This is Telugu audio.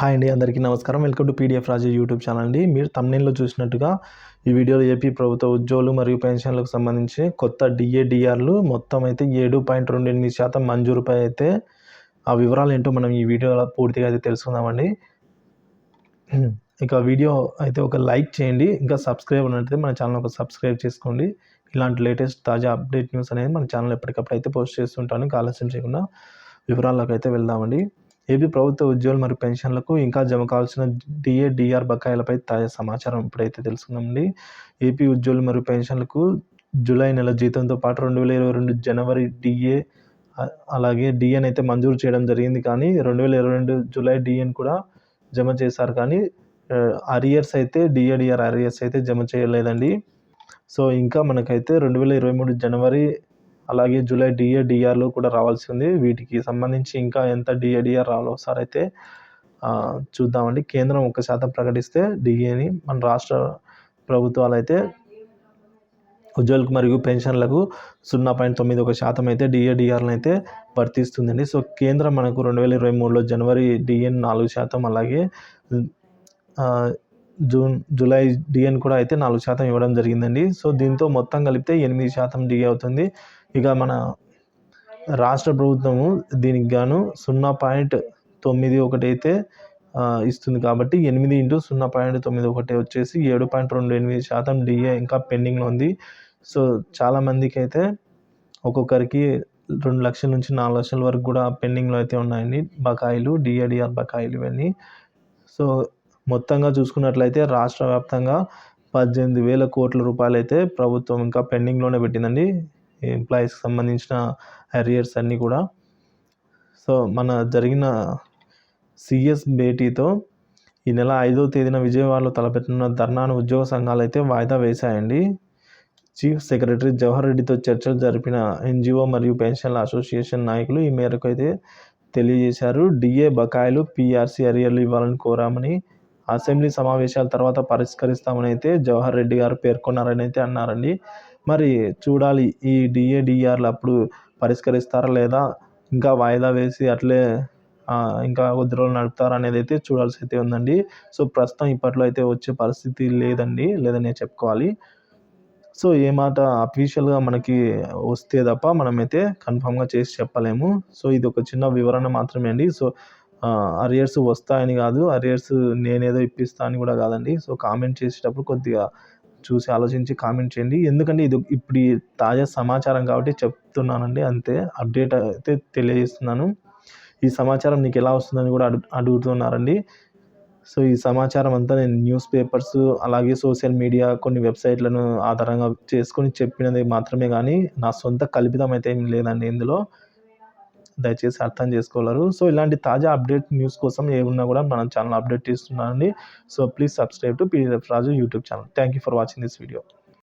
హాయ్ అండి అందరికీ నమస్కారం. Welcome to PDF Raju YouTube channel అండి. మీరు తమ్నేల్లో చూసినట్టుగా ఈ వీడియోలో ఏపీ ప్రభుత్వ ఉద్యోగులు మరియు పెన్షన్లకు సంబంధించి కొత్త డిఏడిఆర్లు మొత్తం అయితే ఏడు పాయింట్ రెండు ఎనిమిది శాతం మంజూరుపై అయితే ఆ వివరాలు ఏంటో మనం ఈ వీడియోలో పూర్తిగా అయితే తెలుసుకుందామండి. ఇక వీడియో అయితే ఒక లైక్ చేయండి. ఇంకా సబ్స్క్రైబ్ ఉన్నట్లయితే మన ఛానల్ ఒక సబ్స్క్రైబ్ చేసుకోండి. ఇలాంటి లేటెస్ట్ తాజా అప్డేట్ న్యూస్ అనేది మన ఛానల్ ఎప్పటికప్పుడు అయితే పోస్ట్ చేస్తుంటాను. ఆలస్యం చేయకుండా వివరాల్లోకి అయితే వెళ్దామండి. ఏపీ ప్రభుత్వ ఉద్యోగులు మరియు పెన్షన్లకు ఇంకా జమ కావాల్సిన డిఏ డిఆర్ బకాయిలపై తాజా సమాచారం ఇప్పుడైతే తెలుసుకుందామండి. ఏపీ ఉద్యోగులు మరియు పెన్షన్లకు జూలై నెల జీతంతో పాటు రెండు వేల ఇరవై రెండు జనవరి డిఏ అలాగే డిఎన్ అయితే మంజూరు చేయడం జరిగింది కానీ రెండు వేల ఇరవై రెండు జూలై డిఎన్ కూడా జమ చేశారు కానీ అరియర్స్ అయితే డిఏడిఆర్ అరియర్స్ అయితే జమ చేయలేదండి. సో ఇంకా మనకైతే రెండు వేల ఇరవై మూడు జనవరి అలాగే జూలై డిఏ డిఆర్లో కూడా రావాల్సి ఉంది. వీటికి సంబంధించి ఇంకా ఎంత డిఏ డిఆర్ రావాలో ఒకసారి అయితే చూద్దామండి. కేంద్రం ఒక శాతం ప్రకటిస్తే డిఏని మన రాష్ట్ర ప్రభుత్వాలు అయితే ఉద్యోగులకు మరియు పెన్షన్లకు సున్నా పాయింట్ తొమ్మిది ఒక శాతం అయితే డిఏడిఆర్లను అయితే వర్తిస్తుందండి. సో కేంద్రం మనకు రెండు వేల ఇరవై మూడులో జనవరి డిఎన్ నాలుగు శాతం. అలాగే జూన్ జూలై డిఎన్ కూడా అయితే నాలుగు శాతం ఇవ్వడం జరిగిందండి. సో దీంతో మొత్తం కలిపితే ఎనిమిది శాతం డిఏ అవుతుంది. ఇక మన రాష్ట్ర ప్రభుత్వము దీనికి గాను సున్నా పాయింట్ తొమ్మిది ఒకటి అయితే ఇస్తుంది కాబట్టి ఎనిమిది ఇంటూ సున్నా పాయింట్ తొమ్మిది ఒకటి వచ్చేసి ఏడు పాయింట్ రెండు ఎనిమిది శాతం డిఏ ఇంకా పెండింగ్లో ఉంది. సో చాలామందికి అయితే ఒక్కొక్కరికి రెండు లక్షల నుంచి నాలుగు లక్షల వరకు కూడా పెండింగ్లో అయితే ఉన్నాయండి బకాయిలు డిఏడిఆర్ బకాయిలు ఇవన్నీ. సో మొత్తంగా చూసుకున్నట్లయితే రాష్ట్ర వ్యాప్తంగా పద్దెనిమిది వేల కోట్ల రూపాయలు అయితే ప్రభుత్వం ఇంకా పెండింగ్లోనే పెట్టిందండి. ఎంప్లాయీస్కి సంబంధించిన అరియర్స్ అన్నీ కూడా. సో మన జరిగిన సిఎస్ భేటీతో ఈ నెల ఐదో తేదీన విజయవాడలో తలపెట్టిన ధర్నాను ఉద్యోగ సంఘాలు అయితే వాయిదా వేశాయండి. చీఫ్ సెక్రటరీ జవహర్ రెడ్డితో చర్చలు జరిపిన ఎన్జిఓ మరియు పెన్షన్ల అసోసియేషన్ నాయకులు ఈ మేరకు అయితే తెలియజేశారు. డిఏ బకాయిలు పీఆర్సీ అరియర్లు ఇవ్వాలని కోరామని అసెంబ్లీ సమావేశాల తర్వాత పరిష్కరిస్తామని అయితే జవహర్ రెడ్డి గారు పేర్కొన్నారని అయితే అన్నారండి. మరి చూడాలి ఈ డిఏడిఆర్లు అప్పుడు పరిష్కరిస్తారా లేదా? ఇంకా వాయిదా వేసి అట్లే ఇంకా కొద్ది రోజులు నడుపుతారా అనేది అయితే చూడాల్సి అయితే ఉందండి. సో ప్రస్తుతం ఇప్పట్లో అయితే వచ్చే పరిస్థితి లేదండి లేదని చెప్పుకోవాలి. సో ఏ మాట అఫీషియల్గా మనకి వస్తే తప్ప మనమైతే కన్ఫామ్గా చేసి చెప్పలేము. సో ఇది ఒక చిన్న వివరణ మాత్రమే అండి. సో అరియర్స్ వస్తాయని కాదు అరియర్స్ నేనేదో ఇప్పిస్తా అని కూడా కాదండి. సో కామెంట్ చేసేటప్పుడు కొద్దిగా చూసి ఆలోచించి కామెంట్ చేయండి. ఎందుకంటే ఇది ఇప్పుడు ఈ తాజా సమాచారం కాబట్టి చెప్తున్నానండి అంతే. అప్డేట్ అయితే తెలియజేస్తున్నాను. ఈ సమాచారం నీకు ఎలా వస్తుందని కూడా అడు అడుగుతున్నారండి. సో ఈ సమాచారం అంతా నేను న్యూస్ పేపర్స్ అలాగే సోషల్ మీడియా కొన్ని వెబ్సైట్లను ఆధారంగా చేసుకొని చెప్పినది మాత్రమే కానీ నా సొంత కల్పితం అయితే ఏం లేదండి ఇందులో. దయచేసి అర్థం చేసుకోగలరు సో ఇలాంటి తాజా అప్డేట్ న్యూస్ కోసం ఏమున్నా కూడా మన ఛానల్ అప్డేట్ చేస్తున్నానండి. So please subscribe to PDF Raju YouTube channel. Thank you for watching this video.